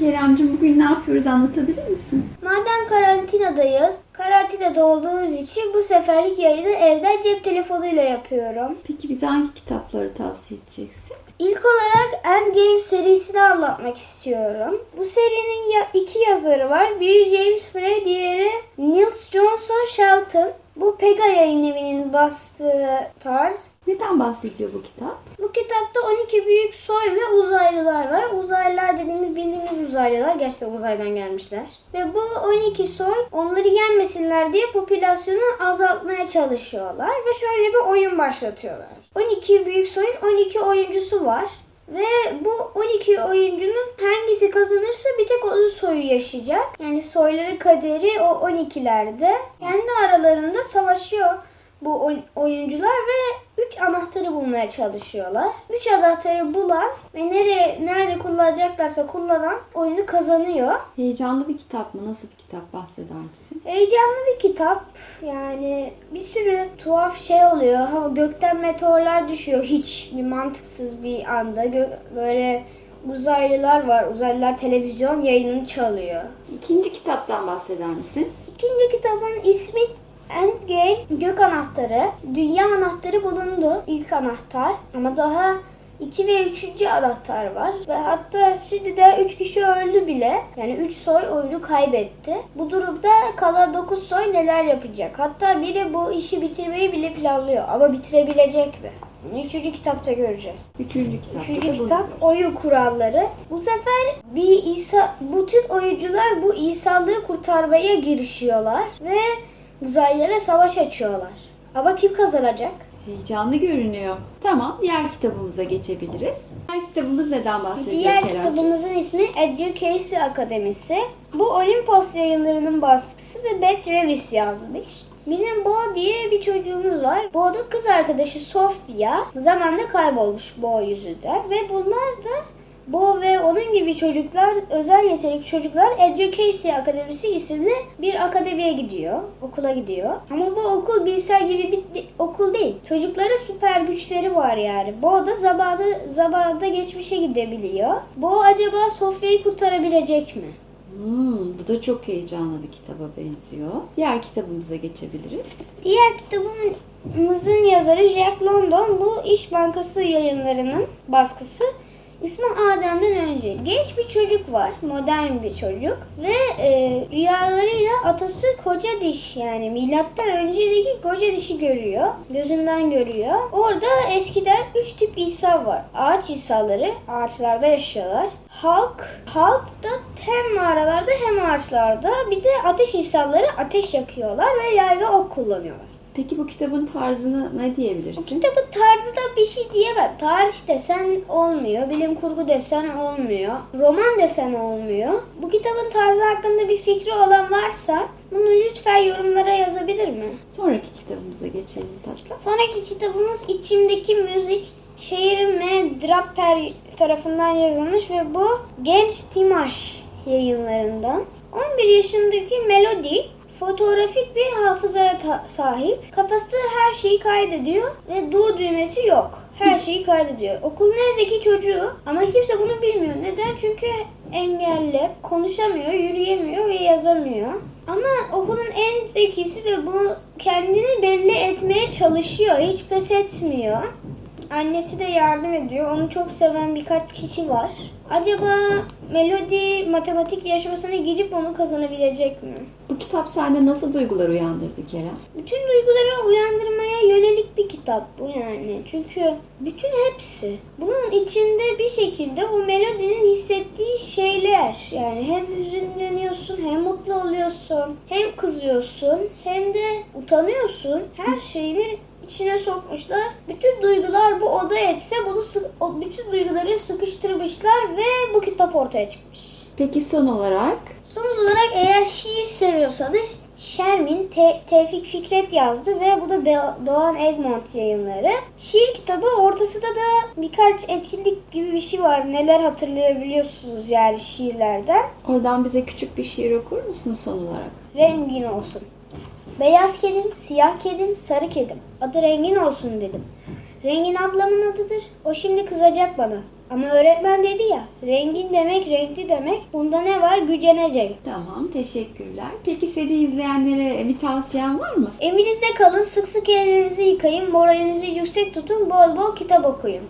Keremcim bugün ne yapıyoruz anlatabilir misin? Madem karantinadayız, karantinada olduğumuz için bu seferlik yayını evden cep telefonuyla yapıyorum. Peki bize hangi kitapları tavsiye edeceksin? İlk olarak Endgame serisini anlatmak istiyorum. Bu serinin ya iki yazarı var. Biri James Frey, diğeri Niels Johnson Shelton. Bu Pega yayın evinin bastığı tarz. Neden bahsediyor bu kitap? Bu kitapta 12 büyük soy ve uzaylılar var. Uzaylılar dediğimiz bildiğimiz uzaylılar. Gerçekten uzaydan gelmişler. Ve bu 12 soy onları yenmesinler diye popülasyonu azaltmaya çalışıyorlar. Ve şöyle bir oyun başlatıyorlar. 12 büyük soyun 12 oyuncusu var. Ve bu 12 oyuncunun hangisi kazanırsa bir tek onun soyu yaşayacak. Yani soyların kaderi o 12'lerde. Kendi aralarında savaşıyor bu oy- oyuncular ve 3 anahtarı bulmaya çalışıyorlar. 3 anahtarı bulan ve nereye nerede kullanacaklarsa kullanan oyunu kazanıyor. Heyecanlı bir kitap mı? Nasıl bir kitap bahseder misin? Heyecanlı bir kitap. Yani bir sürü tuhaf şey oluyor. Ha, gökten meteorlar düşüyor hiç bir mantıksız bir anda. Gö- böyle uzaylılar var. Uzaylılar televizyon yayınını çalıyor. İkinci kitaptan bahseder misin? İkinci kitabın ismi Endgame Gök Anahtarı. Dünya anahtarı bulundu. İlk anahtar. Ama daha 2 ve 3. anahtar var. Ve hatta şimdi de 3 kişi öldü bile. Yani 3 soy oyunu kaybetti. Bu durumda kalan 9 soy neler yapacak? Hatta biri bu işi bitirmeyi bile planlıyor. Ama bitirebilecek mi? 3. kitapta göreceğiz. Üçüncü kitapta Üçüncü kitap oyun kuralları. Bu sefer bir İsa, bütün oyuncular bu İsa'lığı kurtarmaya girişiyorlar ve uzaylılara savaş açıyorlar. Ama kim kazanacak? Heyecanlı görünüyor. Tamam, diğer kitabımıza geçebiliriz. Diğer kitabımız neden bahsediyor Diğer Keremciğim? kitabımızın ismi Education Akademisi. Bu Olimpos yayınlarının baskısı ve Beth Revis yazmış. Bizim Bo diye bir çocuğumuz var. Bo'da kız arkadaşı Sofia zamanla kaybolmuş Bo yüzünden. Ve bunlar da Bo ve onun gibi çocuklar, özel yetenekli çocuklar Education Akademisi isimli bir akademiye gidiyor. Okula gidiyor. Ama bu okul bilsel gibi bir okul değil. Çocuklara süper güçleri var yani. Bo da zamanı, zamanında geçmişe gidebiliyor. Bo acaba Sofya'yı kurtarabilecek mi? Hmm, bu da çok heyecanlı bir kitaba benziyor. Diğer kitabımıza geçebiliriz. Diğer kitabımızın yazarı Jack London. Bu İş Bankası yayınlarının baskısı. İsmi Adem'den önce. Genç bir çocuk var. Modern bir çocuk. Ve e, rüyalarıyla atası koca diş yani milattan öncedeki koca dişi görüyor. Gözünden görüyor. Orada eskiden üç tip İsa var. Ağaç İsaları. Ağaçlarda yaşıyorlar. Halk. Halk da hem mağaralarda hem ağaçlarda. Bir de ateş İsaları ateş yakıyorlar ve yay ve ok kullanıyorlar. Peki bu kitabın tarzını ne Bu diyebilirsin? kitabın tarzı da bir şey diyemem. Tarih desen olmuyor, bilim kurgu desen olmuyor, roman desen olmuyor. Bu kitabın tarzı hakkında bir fikri olan varsa bunu lütfen yorumlara yazabilir mi? Sonraki kitabımıza geçelim tatlım. Sonraki kitabımız İçimdeki Müzik. Şehir M. Draper tarafından yazılmış ve bu Genç Timaş yayınlarından. 11 yaşındaki Melody fotoğrafik bir hafızaya sahip. Kafası her şeyi kaydediyor ve dur düğmesi yok. Her şeyi kaydediyor. Okulun en zeki çocuğu ama kimse bunu bilmiyor. Neden? Çünkü engelli, konuşamıyor, yürüyemiyor ve yazamıyor. Ama okulun en zekisi ve bu kendini belli etmeye çalışıyor. Hiç pes etmiyor. Annesi de yardım ediyor. Onu çok seven birkaç kişi var. Acaba Melody matematik yarışmasına girip onu kazanabilecek mi? Bu kitap sende nasıl duygular uyandırdı Kerem? Bütün duyguları uyandırmaya yönelik bir kitap bu yani. Çünkü bütün hepsi. Bunun içinde bir şekilde o melodinin hissettiği şeyler. Yani hem hüzünleniyorsun, hem mutlu oluyorsun, hem kızıyorsun, hem de utanıyorsun. Her şeyini içine sokmuşlar. Bütün duygular bu oda etse bunu bütün duyguları sıkıştırmışlar ve bu kitap ortaya çıkmış. Peki son olarak Son olarak eğer şiir seviyorsanız Şermin Te- Tevfik Fikret yazdı ve bu da De- Doğan Egmont yayınları. Şiir kitabı ortasında da birkaç etkinlik gibi bir şey var. Neler hatırlayabiliyorsunuz yani şiirlerden. oradan bize küçük bir şiir okur musun son olarak? Rengin olsun. Beyaz kedim, siyah kedim, sarı kedim. Adı rengin olsun dedim. Rengin ablamın adıdır. O şimdi kızacak bana. Ama öğretmen dedi ya, rengin demek renkli demek. Bunda ne var? Gücenecek. Tamam, teşekkürler. Peki seri izleyenlere bir tavsiyen var mı? Evinizde kalın, sık sık ellerinizi yıkayın, moralinizi yüksek tutun, bol bol kitap okuyun.